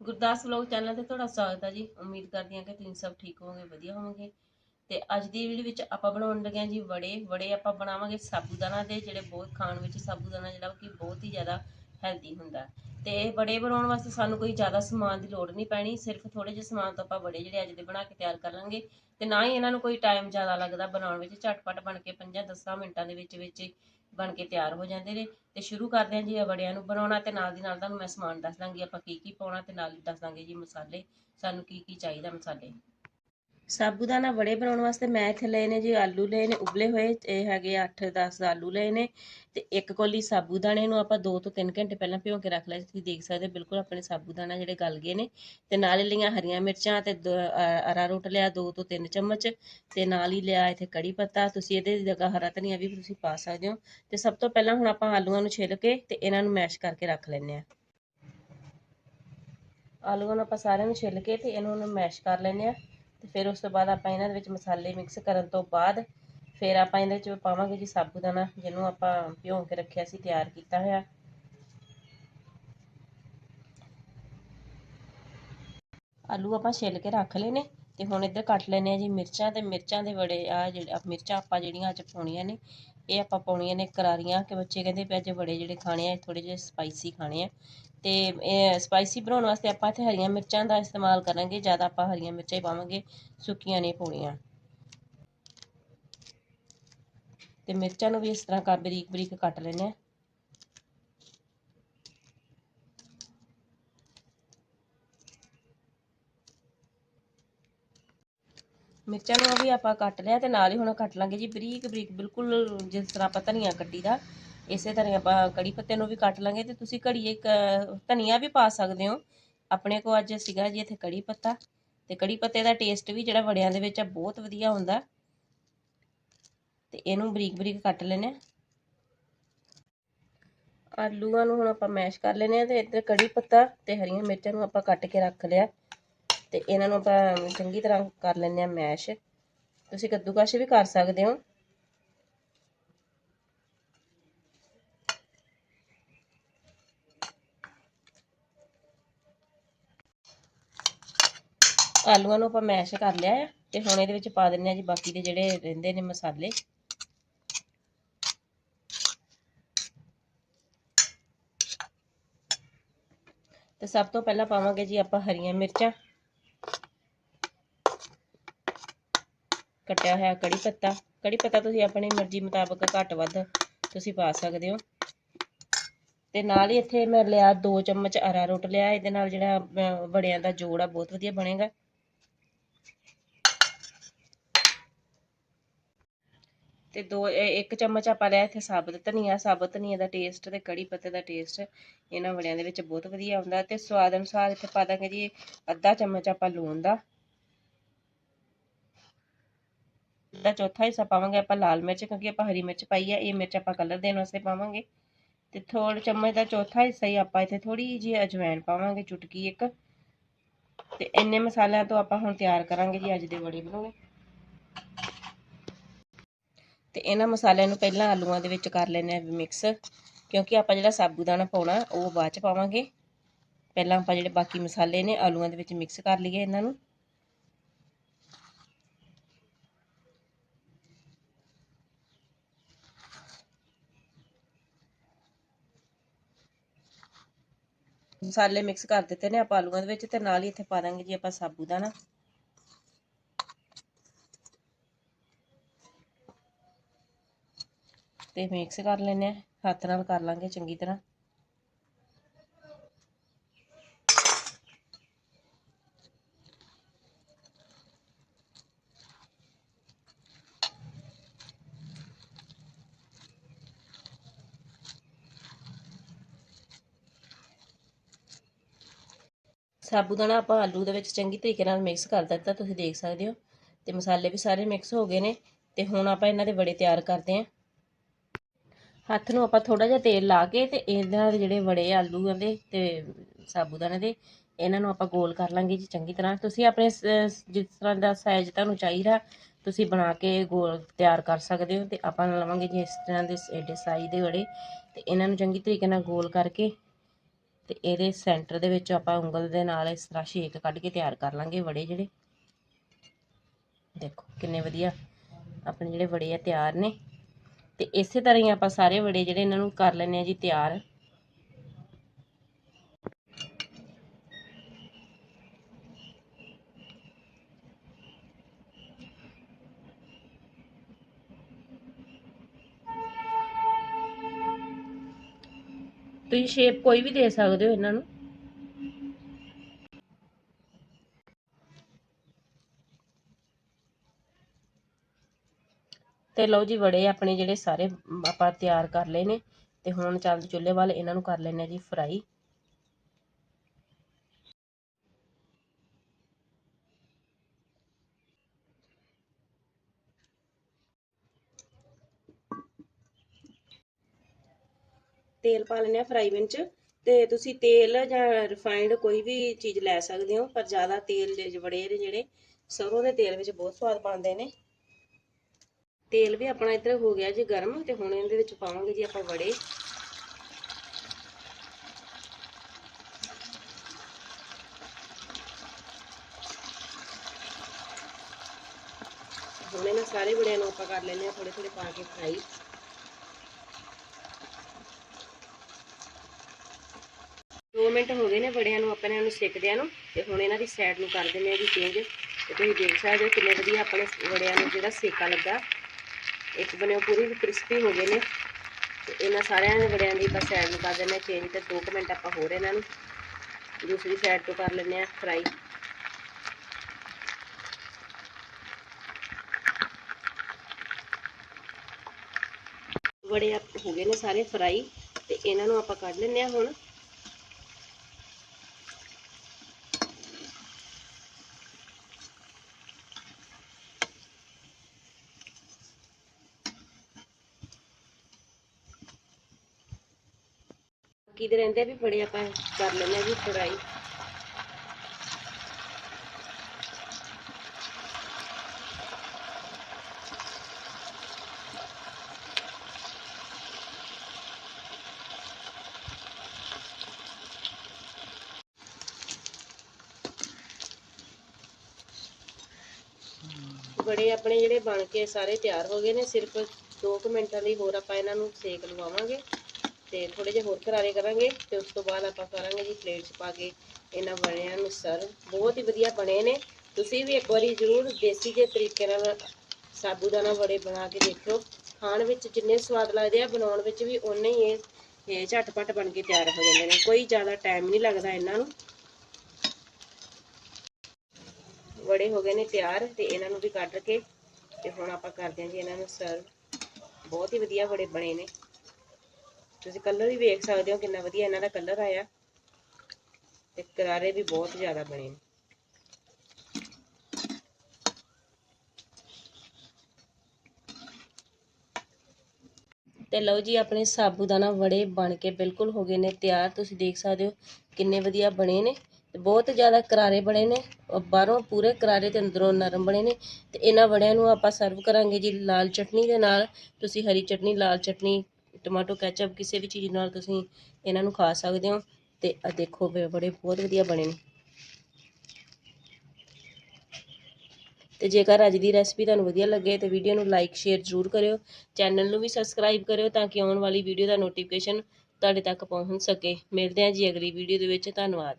Gurdas vlog channel ਤੇ ਤੁਹਾਡਾ ਸਵਾਗਤ ਹੈ ਜੀ। ਉਮੀਦ ਕਰਦੀ ਹਾਂ ਕਿ ਤੁਸੀਂ ਸਭ ਠੀਕ ਹੋਵੋਗੇ, ਵਧੀਆ ਹੋਵੋਗੇ। ਤੇ ਅੱਜ ਦੀ ਵੀਡੀਓ ਵਿੱਚ ਆਪਾਂ ਬਣਾਉਣ ਲੱਗੇ ਹਾਂ ਜੀ ਵੜੇ। ਵੜੇ ਆਪਾਂ ਬਣਾਵਾਂਗੇ ਸਾਬੂਦਾਨਾ ਦੇ, ਜਿਹੜੇ ਬਹੁਤ ਖਾਣ ਵਿੱਚ ਸਾਬੂਦਾਨਾ ਜਿਹੜਾ ਕਿ ਬਹੁਤ ਹੀ ਜ਼ਿਆਦਾ ਹੈਲਦੀ ਹੁੰਦਾ। ਹੈ। ਤੇ ਇਹ ਵੜੇ ਬਣਾਉਣ ਵਾਸਤੇ ਸਾਨੂੰ ਕੋਈ ਜ਼ਿਆਦਾ ਸਮਾਨ ਦੀ ਲੋੜ ਨਹੀਂ ਪੈਣੀ। ਸਿਰਫ ਥੋੜੇ ਜਿਹੇ ਸਮਾਨ ਤੋਂ ਆਪਾਂ ਵੜੇ ਜਿਹੜੇ ਅੱਜ ਦੇ ਬਣਾ ਕੇ ਤਿਆਰ ਕਰ ਲਾਂਗੇ। ਤੇ ਨਾ ਹੀ ਇਹਨਾਂ ਨੂੰ ਕੋਈ ਟਾਈਮ ਜ਼ਿਆਦਾ ਲੱਗਦਾ ਬਣਾਉਣ ਵਿੱਚ। ਝਟਪਟ ਬਣ ਕੇ 5-10 ਮਿੰਟਾਂ ਦੇ ਵਿੱਚ ਵਿੱਚ ਬਣ ਕੇ ਤਿਆਰ ਹੋ ਜਾਂਦੇ ਨੇ ਤੇ ਸ਼ੁਰੂ ਕਰਦੇ ਹਾਂ ਜੀ ਇਹ ਵੜਿਆਂ ਨੂੰ ਬਣਾਉਣਾ ਤੇ ਨਾਲ ਦੀ ਨਾਲ ਤੁਹਾਨੂੰ ਮੈਂ ਸਮਾਨ ਦੱਸ ਦਾਂਗੀ ਆਪਾਂ ਕੀ ਕੀ ਪਾਉਣਾ ਤੇ ਨਾਲ ਦੱਸ ਦਾਂਗੇ ਜੀ ਮਸਾਲੇ, ਸਾਨੂੰ ਕੀ ਕੀ ਚਾਹੀਦਾ ਮਸਾਲੇ। ਸਾਬੂਦਾਨਾ ਵੜੇ ਬਣਾਉਣ ਵਾਸਤੇ ਮੈਂ ਇੱਥੇ ਲਏ ਨੇ ਜੀ, ਆਲੂ ਲਏ ਨੇ, ਉਬਲੇ ਹੋਏ, ਇਹ ਹੈਗੇ 8-10 ਆਲੂ ਲਏ ਨੇ ਤੇ ਇੱਕ ਕੋਲੀ ਸਾਬੂਦਾਨੇ ਨੂੰ ਆਪਾਂ 2 ਤੋਂ 3 ਘੰਟੇ ਪਹਿਲਾਂ ਭਿਓ ਕੇ ਰੱਖ ਲਿਆ ਤੁਸੀਂ ਦੇਖ ਸਕਦੇ ਬਿਲਕੁਲ ਆਪਣੇ ਸਾਬੂਦਾਨਾ ਜਿਹੜੇ ਗਲ ਗਏ ਨੇ ਤੇ ਨਾਲ ਹੀ ਲਈਆਂ ਹਰੀਆਂ ਮਿਰਚਾਂ ਤੇ ਅਰਾਰੋਟ ਲਿਆ 2 ਤੋਂ 3 ਚਮਚ ਤੇ ਨਾਲ ਹੀ ਲਿਆ ਇੱਥੇ ਕੜੀ ਪੱਤਾ। ਤੁਸੀਂ ਇਹਦੇ ਦੀ ਜਗ੍ਹਾ ਹਰਾ ਧਨੀਆ ਵੀ ਤੁਸੀਂ ਪਾ ਸਕਦੇ ਹੋ ਤੇ ਸਭ ਤੋਂ ਪਹਿਲਾਂ ਹੁਣ ਆਪਾਂ ਆਲੂਆਂ ਨੂੰ ਛਿੱਲ ਕੇ ਤੇ ਇਹਨਾਂ ਨੂੰ ਮੈਸ਼ ਕਰਕੇ ਰੱਖ ਲੈਂਦੇ ਆ ਆਲੂਆਂ ਨੂੰ ਆਪਾਂ ਸਾਰਿਆਂ ਨੂੰ ਛਿੱਲ ਕੇ ਤੇ ਇਹਨੂੰ ਮੈਸ਼ ਕਰ ਲੈਂਦੇ ਆ ਤੇ ਫਿਰ ਉਸ ਤੋਂ ਬਾਅਦ ਆਪਾਂ ਇਹਨਾਂ ਦੇ ਵਿੱਚ ਮਸਾਲੇ ਮਿਕਸ ਕਰਨ ਤੋਂ ਬਾਅਦ ਫਿਰ ਆਪਾਂ ਇਹਦੇ ਵਿੱਚ ਪਾਵਾਂਗੇ ਜੀ ਸਾਬੂਦਾਨਾ, ਜਿਹਨੂੰ ਆਪਾਂ ਭਿਉਂ ਕੇ ਰੱਖਿਆ ਸੀ, ਤਿਆਰ ਕੀਤਾ ਹੋਇਆ। ਆਲੂ ਆਪਾਂ ਛਿੱਲ ਕੇ ਰੱਖ ਲਏ ਨੇ ਤੇ ਹੁਣ ਇੱਧਰ ਕੱਟ ਲੈਨੇ ਆ ਜੀ ਮਿਰਚਾਂ ਤੇ ਮਿਰਚਾਂ ਦੇ ਬੜੇ ਆ ਜਿਹੜੇ ਮਿਰਚਾਂ ਆਪਾਂ ਜਿਹੜੀਆਂ ਅੱਜ ਪਾਉਣੀਆਂ ਨੇ, ਇਹ ਆਪਾਂ ਪਾਉਣੀਆਂ ਨੇ ਕਰਾਰੀਆਂ, ਕਿ ਬੱਚੇ ਕਹਿੰਦੇ ਵੀ ਅੱਜ ਬੜੇ ਜਿਹੜੇ ਖਾਣੇ ਆ ਥੋੜੇ ਜਿਹੇ ਸਪਾਈਸੀ ਖਾਣੇ ਆ। ਤੇ, ਇਹ ਸਪਾਈਸੀ ਬਣਾਉਣ ਵਾਸਤੇ ਆਪਾਂ ਇੱਥੇ ਹਰੀਆਂ ਮਿਰਚਾਂ ਦਾ ਇਸਤੇਮਾਲ ਕਰਾਂਗੇ, ਜ਼ਿਆਦਾ ਆਪਾਂ ਹਰੀਆਂ ਮਿਰਚਾਂ ਹੀ ਪਾਵਾਂਗੇ, ਸੁੱਕੀਆਂ ਨਹੀਂ ਪਾਉਣੀਆਂ ਤੇ ਮਿਰਚਾਂ ਨੂੰ ਵੀ ਇਸ ਤਰ੍ਹਾਂ ਕਰ ਬਰੀਕ ਬਰੀਕ ਕੱਟ ਲੈਣੇ ਮਿਰਚਾਂ ਨੂੰ ਵੀ ਆਪਾਂ ਕੱਟ ਲਿਆ ਤੇ ਨਾਲ ਹੀ ਹੁਣ ਕੱਟ ਲਾਂਗੇ ਜੀ ਬਰੀਕ ਬਰੀਕ, ਬਿਲਕੁਲ ਜਿਸ ਤਰ੍ਹਾਂ ਆਪਾਂ ਧਨੀਆ ਕੱਟੀਦਾ ਇਸੇ ਤਰ੍ਹਾਂ ਆਪਾਂ ਕੜੀ ਪੱਤੇ ਨੂੰ ਵੀ ਕੱਟ ਲਾਂਗੇ ਤੇ ਤੁਸੀਂ ਘੜੀ ਇੱਕ ਧਨੀਆ ਵੀ ਪਾ ਸਕਦੇ ਹੋ। ਆਪਣੇ ਕੋ ਅੱਜ ਸੀਗਾ ਜੀ ਇੱਥੇ ਕੜੀ ਪੱਤਾ ਤੇ ਕੜੀ ਪੱਤੇ ਦਾ ਟੇਸਟ ਵੀ ਜਿਹੜਾ ਵੜਿਆਂ ਦੇ ਵਿੱਚ ਆ, ਬਹੁਤ ਵਧੀਆ ਹੁੰਦਾ। ਤੇ ਇਹਨੂੰ ਬਰੀਕ ਬਰੀਕ ਕੱਟ ਲੈਣੇ ਆਲੂਆਂ ਨੂੰ ਹੁਣ ਆਪਾਂ ਮੈਸ਼ ਕਰ ਲੈਣੇ ਆ ਤੇ ਇੱਧਰ ਕੜੀ ਪੱਤਾ ਤੇ ਹਰੀਆਂ ਮਿਰਚਾਂ ਨੂੰ ਆਪਾਂ ਕੱਟ ਕੇ ਰੱਖ ਲਿਆ। ਤੇ ਇਹਨਾਂ ਨੂੰ ਆਪਾਂ ਚੰਗੀ ਤਰ੍ਹਾਂ ਕਰ ਲੈਂਦੇ ਆ ਮੈਸ਼ ਤੁਸੀਂ ਕੱਦੂਕਸ਼ ਵੀ ਕਰ ਸਕਦੇ ਹੋ। ਆਲੂਆਂ ਨੂੰ ਆਪਾਂ ਮੈਸ਼ ਕਰ ਲਿਆ ਹੈ ਤੇ ਹੁਣ ਇਹਦੇ ਵਿੱਚ ਪਾ ਦਿੰਨੇ ਆ ਜੀ ਬਾਕੀ ਦੇ ਜਿਹੜੇ ਰਹਿੰਦੇ ਨੇ ਮਸਾਲੇ। ਤੇ ਸਭ ਤੋਂ ਪਹਿਲਾਂ ਪਾਵਾਂਗੇ ਜੀ ਆਪਾਂ ਹਰੀਆਂ ਮਿਰਚਾਂ। ਕੱਟਿਆ ਹੋਇਆ ਕੜੀ ਪੱਤਾ। ਕੜੀ ਪੱਤਾ ਤੁਸੀਂ ਆਪਣੀ ਮਰਜ਼ੀ ਮੁਤਾਬਕ ਘੱਟ ਵੱਧ ਤੁਸੀਂ ਪਾ ਸਕਦੇ ਹੋ। ਤੇ ਨਾਲ ਹੀ ਇੱਥੇ ਮੈਂ ਲਿਆ 2 ਚਮਚ ਅਰਾਰੋਟ ਲਿਆ, ਇਹਦੇ ਨਾਲ ਜਿਹੜਾ ਵੜਿਆਂ ਦਾ ਜੋੜ ਆ ਬਹੁਤ ਵਧੀਆ ਬਣੇਗਾ। ਤੇ ਦੋ ਇੱਕ ਚਮਚ ਆਪਾਂ ਲਿਆ ਇੱਥੇ ਸਾਬਤ, ਧਨੀਆ ਸਾਬਤ ਧਨੀਆ ਦਾ ਟੇਸਟ ਤੇ ਕੜੀ ਪੱਤੇ ਦਾ ਟੇਸਟ ਇਹਨਾਂ ਵੜਿਆਂ ਦੇ ਵਿੱਚ ਬਹੁਤ ਵਧੀਆ ਆਉਂਦਾ ਤੇ ਸਵਾਦ ਅਨੁਸਾਰ ਇੱਥੇ ਪਾ ਦਾਂਗੇ ਜੀ ਅੱਧਾ ਚਮਚ ਆਪਾਂ ਲੂਣ ਦਾ। ਦਾ ਚੌਥਾ ਹਿੱਸਾ ਪਾਵਾਂਗੇ ਆਪਾਂ ਲਾਲ ਮਿਰਚ, ਕਿਉਂਕਿ ਆਪਾਂ ਹਰੀ ਮਿਰਚ ਪਾਈ ਆ, ਇਹ ਮਿਰਚ ਆਪਾਂ ਕਲਰ ਦੇਣ ਵਾਸਤੇ ਪਾਵਾਂਗੇ। ਤੇ ਥੋੜ ਚਮਚ ਦਾ ਚੌਥਾ ਹਿੱਸਾ ਹੀ ਆਪਾਂ ਇੱਥੇ ਥੋੜੀ ਜਿਹੀ ਅਜਵਾਇਣ ਪਾਵਾਂਗੇ, ਚੁਟਕੀ ਇੱਕ। ਤੇ ਇੰਨੇ ਮਸਾਲਿਆਂ ਤੋਂ ਆਪਾਂ ਹੁਣ ਤਿਆਰ ਕਰਾਂਗੇ ਜੀ ਅੱਜ ਦੇ ਵੜੇ ਬਣਾਉਣੇ। ਤੇ ਇਹਨਾਂ ਮਸਾਲਿਆਂ ਨੂੰ ਪਹਿਲਾਂ ਆਲੂਆਂ ਦੇ ਵਿੱਚ ਕਰ ਲੈਣੇ ਆ ਮਿਕਸ ਕਿਉਂਕਿ ਆਪਾਂ ਜਿਹੜਾ ਸਾਬੂਦਾਨਾ ਪਾਉਣਾ, ਉਹ ਬਾਅਦ ਚ ਪਾਵਾਂਗੇ। ਪਹਿਲਾਂ ਆਪਾਂ ਜਿਹੜੇ ਬਾਕੀ ਮਸਾਲੇ ਨੇ, ਆਲੂਆਂ ਦੇ ਵਿੱਚ ਮਿਕਸ ਕਰ ਲਈਏ ਇਹਨਾਂ ਨੂੰ। ਮਸਾਲੇ ਮਿਕਸ ਕਰ ਦਿੱਤੇ ਨੇ ਆਪਾਂ ਆਲੂਆਂ ਦੇ ਵਿੱਚ ਤੇ ਨਾਲ ਹੀ ਇੱਥੇ ਪਾ ਦਾਂਗੇ ਜੀ ਆਪਾਂ ਸਾਬੂ ਦਾਣਾ। ਤੇ ਮਿਕਸ ਕਰ ਲੈਨੇ ਆ ਹੱਥ ਨਾਲ ਕਰ ਲਾਂਗੇ ਚੰਗੀ ਤਰ੍ਹਾਂ। ਸਾਬੂਦਾਨਾ ਆਪਾਂ ਆਲੂ ਦੇ ਵਿੱਚ ਚੰਗੀ ਤਰੀਕੇ ਨਾਲ ਮਿਕਸ ਕਰ ਦਿੱਤਾ, ਤੁਸੀਂ ਦੇਖ ਸਕਦੇ ਹੋ। ਤੇ ਮਸਾਲੇ ਵੀ ਸਾਰੇ ਮਿਕਸ ਹੋ ਗਏ ਨੇ। ਤੇ ਹੁਣ ਆਪਾਂ ਇਹਨਾਂ ਦੇ ਬੜੇ ਤਿਆਰ ਕਰਦੇ ਆਂ ਹੱਥ ਨੂੰ ਆਪਾਂ ਥੋੜਾ ਜਿਹਾ ਤੇਲ ਲਾ ਕੇ ਤੇ ਇਹਨਾਂ ਦੇ ਜਿਹੜੇ ਵੜੇ ਆਲੂਆਂ ਦੇ ਤੇ ਸਾਬੂਦਾਨੇ ਦੇ, ਇਹਨਾਂ ਨੂੰ ਆਪਾਂ ਗੋਲ ਕਰ ਲਾਂਗੇ ਜੀ ਚੰਗੀ ਤਰ੍ਹਾਂ। ਤੁਸੀਂ ਆਪਣੇ ਜਿਸ ਤਰ੍ਹਾਂ ਦਾ ਸਾਈਜ਼ ਤੁਹਾਨੂੰ ਚਾਹੀਦਾ, ਤੁਸੀਂ ਬਣਾ ਕੇ ਗੋਲ ਤਿਆਰ ਕਰ ਸਕਦੇ ਹੋ ਤੇ ਆਪਾਂ ਲਵਾਂਗੇ ਜੀ ਇਸ ਤਰ੍ਹਾਂ ਦੇ ਏਡੇ ਸਾਈਜ਼ ਦੇ ਵੜੇ ਤੇ ਇਹਨਾਂ ਨੂੰ ਚੰਗੀ ਤਰੀਕੇ ਨਾਲ ਗੋਲ ਕਰਕੇ ਤੇ ਇਹਦੇ ਸੈਂਟਰ ਦੇ ਵਿੱਚ ਆਪਾਂ ਉਂਗਲ ਦੇ ਨਾਲ ਇਸ ਤਰ੍ਹਾਂ ਸ਼ੇਕ ਕੱਢ ਕੇ ਤਿਆਰ ਕਰ ਲਾਂਗੇ ਵੜੇ ਜਿਹੜੇ। ਦੇਖੋ ਕਿੰਨੇ ਵਧੀਆ ਆਪਣੇ ਜਿਹੜੇ ਵੜੇ ਆ ਤਿਆਰ ਨੇ। ਤੇ ਇਸੇ ਤਰ੍ਹਾਂ ਹੀ ਆਪਾਂ ਸਾਰੇ ਵੜੇ ਜਿਹੜੇ ਇਹਨਾਂ ਨੂੰ ਕਰ ਲੈਣੇ ਆ ਜੀ ਤਿਆਰ। ਤੁਸੀਂ ਸ਼ੇਪ ਕੋਈ ਵੀ ਦੇ ਸਕਦੇ ਹੋ ਇਹਨਾਂ ਨੂੰ। ਤੇ ਲਓ ਜੀ ਵੜੇ ਆਪਣੇ ਜਿਹੜੇ ਸਾਰੇ ਆਪਾਂ ਤਿਆਰ ਕਰ ਲਏ ਨੇ ਤੇ ਹੁਣ ਚੱਲ ਚੁੱਲ੍ਹੇ ਵੱਲ ਇਹਨਾਂ ਨੂੰ ਕਰ ਲੈਣੇ ਆ ਜੀ ਫਰਾਈ। ਤੇਲ ਪਾ ਲੈਣੇ ਆ ਫਰਾਈ ਪੈਨ 'ਚ ਤੇ ਤੁਸੀਂ ਤੇਲ ਜਾਂ ਰਿਫਾਈਨਡ ਕੋਈ ਵੀ ਚੀਜ਼ ਲੈ ਸਕਦੇ ਹੋ, ਪਰ ਜ਼ਿਆਦਾ ਤੇਲ ਦੇ ਵੜੇ ਨੇ ਜਿਹੜੇ ਸਰੋਂ ਦੇ ਤੇਲ ਵਿੱਚ ਬਹੁਤ ਸਵਾਦ ਬਣਦੇ ਨੇ। ਤੇਲ ਵੀ ਆਪਣਾ ਇੱਧਰ ਹੋ ਗਿਆ ਜੀ ਗਰਮ ਤੇ ਹੁਣ ਇਹਦੇ ਵਿੱਚ ਪਾਵਾਂਗੇ ਜੀ ਆਪਾਂ ਵੜੇ। ਹੁਣ ਇਹਨਾਂ ਸਾਰੇ ਵੜਿਆਂ ਨੂੰ ਆਪਾਂ ਕਰ ਲੈਂਦੇ ਆ ਥੋੜੇ ਥੋੜੇ ਪਾ ਕੇ ਫਰਾਈ ਦੋ ਮਿੰਟ ਹੋ ਗਏ ਨੇ ਵੜਿਆਂ ਨੂੰ, ਆਪਾਂ ਇਹਨਾਂ ਨੂੰ ਸਿੱਕਦਿਆਂ ਨੂੰ ਤੇ ਹੁਣ ਇਹਨਾਂ ਦੀ ਸਾਈਡ ਨੂੰ ਕਰ ਦਿੰਦੇ ਆ ਜੀ ਚੇਂਜ ਤੇ ਤੁਸੀਂ ਦੇਖ ਸਕਦੇ ਹੋ ਕਿੰਨੇ ਵਧੀਆ ਆਪਣੇ ਵੜਿਆਂ ਨੂੰ ਜਿਹੜਾ ਸੇਕਾ ਲੱਗਾ। ਇੱਕ ਬਣੇ ਉਹ ਪੂਰੀ ਕ੍ਰਿਸਪੀ ਹੋ ਗਏ ਨੇ। ਤੇ ਇਹਨਾਂ ਸਾਰਿਆਂ ਦੇ ਵੜਿਆਂ ਦੀ ਆਪਾਂ ਸਾਈਡ ਨੂੰ ਕਰ ਦਿੰਦੇ ਆ ਚੇਂਜ ਤੇ 2 ਮਿੰਟ ਆਪਾਂ ਹੋਰ ਇਹਨਾਂ ਨੂੰ ਦੂਸਰੀ ਸਾਈਡ ਤੋਂ ਕਰ ਲੈਂਦੇ ਆ ਫਰਾਈ ਬੜੇ ਆਪ ਹੋ ਗਏ ਨੇ ਸਾਰੇ ਫਰਾਈ ਤੇ ਇਹਨਾਂ ਨੂੰ ਆਪਾਂ ਕੱਢ ਲੈਂਦੇ ਆ ਹੁਣ। ਬਾਕੀ ਰਹਿੰਦੇ ਵੀ ਬੜੇ ਆਪਾਂ ਕਰ ਲੈਂਦੇ ਆ ਜੀ ਫਰਾਈ ਬੜੇ ਆਪਣੇ ਜਿਹੜੇ ਬਣ ਕੇ ਸਾਰੇ ਤਿਆਰ ਹੋ ਗਏ ਨੇ, ਸਿਰਫ 2 ਮਿੰਟਾਂ ਲਈ ਹੋਰ ਆਪਾਂ ਇਹਨਾਂ ਨੂੰ ਸੇਕ ਲਵਾਵਾਂਗੇ। ਤੇ ਥੋੜੇ ਜਿਹਾ ਹੋਰ ਕਰਾਰੇ ਕਰਾਂਗੇ ਤੇ ਉਸ ਤੋਂ ਬਾਅਦ ਆਪਾਂ ਕਰਾਂਗੇ ਜੀ ਪਲੇਟ 'ਚ ਪਾ ਕੇ ਇਹਨਾਂ ਬਣਿਆਂ ਨੂੰ ਸਰਵ ਬਹੁਤ ਹੀ ਵਧੀਆ ਬਣੇ ਨੇ। ਤੁਸੀਂ ਵੀ ਇੱਕ ਵਾਰੀ ਜ਼ਰੂਰ ਦੇਸੀ ਜਿਹੇ ਤਰੀਕੇ ਨਾਲ ਸਾਬੂਦਾਨਾ ਵੜੇ ਬਣਾ ਕੇ ਦੇਖਿਓ। ਖਾਣ ਵਿੱਚ ਜਿੰਨੇ ਸਵਾਦ ਲੱਗਦੇ ਆ, ਬਣਾਉਣ ਵਿੱਚ ਵੀ ਉਨੇ ਹੀ ਇਹ ਇਹ ਝਟਪਟ ਬਣ ਕੇ ਤਿਆਰ ਹੋ ਜਾਂਦੇ ਨੇ। ਕੋਈ ਜ਼ਿਆਦਾ ਟਾਈਮ ਨਹੀਂ ਲੱਗਦਾ ਇਹਨਾਂ ਨੂੰ। ਬੜੇ ਹੋ ਗਏ ਨੇ ਤਿਆਰ ਤੇ ਇਹਨਾਂ ਨੂੰ ਵੀ ਕੱਢ ਕੇ ਤੇ ਹੁਣ ਆਪਾਂ ਕਰਦੇ ਹਾਂ ਜੀ ਇਹਨਾਂ ਨੂੰ ਸਰਵ ਬਹੁਤ ਹੀ ਵਧੀਆ ਬੜੇ ਬਣੇ ਨੇ। ਤੁਸੀਂ ਕਲਰ ਵੀ ਵੇਖ ਸਕਦੇ ਹੋ ਕਿੰਨਾ ਵਧੀਆ ਇਹਨਾਂ ਦਾ ਕਲਰ ਆਇਆ। ਤੇ ਕਰਾਰੇ ਵੀ ਬਹੁਤ ਜ਼ਿਆਦਾ ਬਣੇ ਨੇ। ਤੇ ਲਓ ਜੀ, ਆਪਣੇ ਸਾਬੂਦਾਨਾ ਵੜੇ ਬਣ ਕੇ ਬਿਲਕੁਲ ਹੋ ਗਏ ਨੇ ਤਿਆਰ। ਤੁਸੀਂ ਦੇਖ ਸਕਦੇ ਹੋ ਕਿੰਨੇ ਵਧੀਆ ਬਣੇ ਨੇ ਤੇ ਬਹੁਤ ਜ਼ਿਆਦਾ ਕਰਾਰੇ ਬਣੇ ਨੇ। ਬਾਹਰੋਂ ਪੂਰੇ ਕਰਾਰੇ ਤੇ ਅੰਦਰੋਂ ਨਰਮ ਬਣੇ ਨੇ। ਤੇ ਇਹਨਾਂ ਵੜਿਆਂ ਨੂੰ ਆਪਾਂ ਸਰਵ ਕਰਾਂਗੇ ਜੀ ਲਾਲ ਚਟਨੀ ਦੇ ਨਾਲ। ਤੁਸੀਂ ਹਰੀ ਚਟਨੀ, ਲਾਲ ਚਟਨੀ ਟਮਾਟੋ ਕੈਚਅਪ ਕਿਸੇ ਵੀ ਚੀਜ਼ ਨਾਲ ਤੁਸੀਂ ਇਹਨਾਂ ਨੂੰ ਖਾ ਸਕਦੇ ਹੋ ਤੇ ਆ ਦੇਖੋ ਵੇ ਬੜੇ ਬਹੁਤ ਵਧੀਆ ਬਣੇ ਨੇ। ਤੇ ਜੇਕਰ ਅੱਜ ਦੀ ਰੈਸਪੀ ਤੁਹਾਨੂੰ ਵਧੀਆ ਲੱਗੇ ਤੇ ਵੀਡੀਓ ਨੂੰ ਲਾਈਕ ਸ਼ੇਅਰ ਜ਼ਰੂਰ ਕਰਿਓ ਚੈਨਲ ਨੂੰ ਵੀ ਸਬਸਕ੍ਰਾਈਬ ਕਰਿਓ ਤਾਂ ਕਿ ਆਉਣ ਵਾਲੀ ਵੀਡੀਓ ਦਾ ਨੋਟੀਫਿਕੇਸ਼ਨ ਤੁਹਾਡੇ ਤੱਕ ਪਹੁੰਚ ਸਕੇ। ਮਿਲਦੇ ਹਾਂ ਜੀ ਅਗਲੀ ਵੀਡੀਓ ਦੇ ਵਿੱਚ, ਧੰਨਵਾਦ।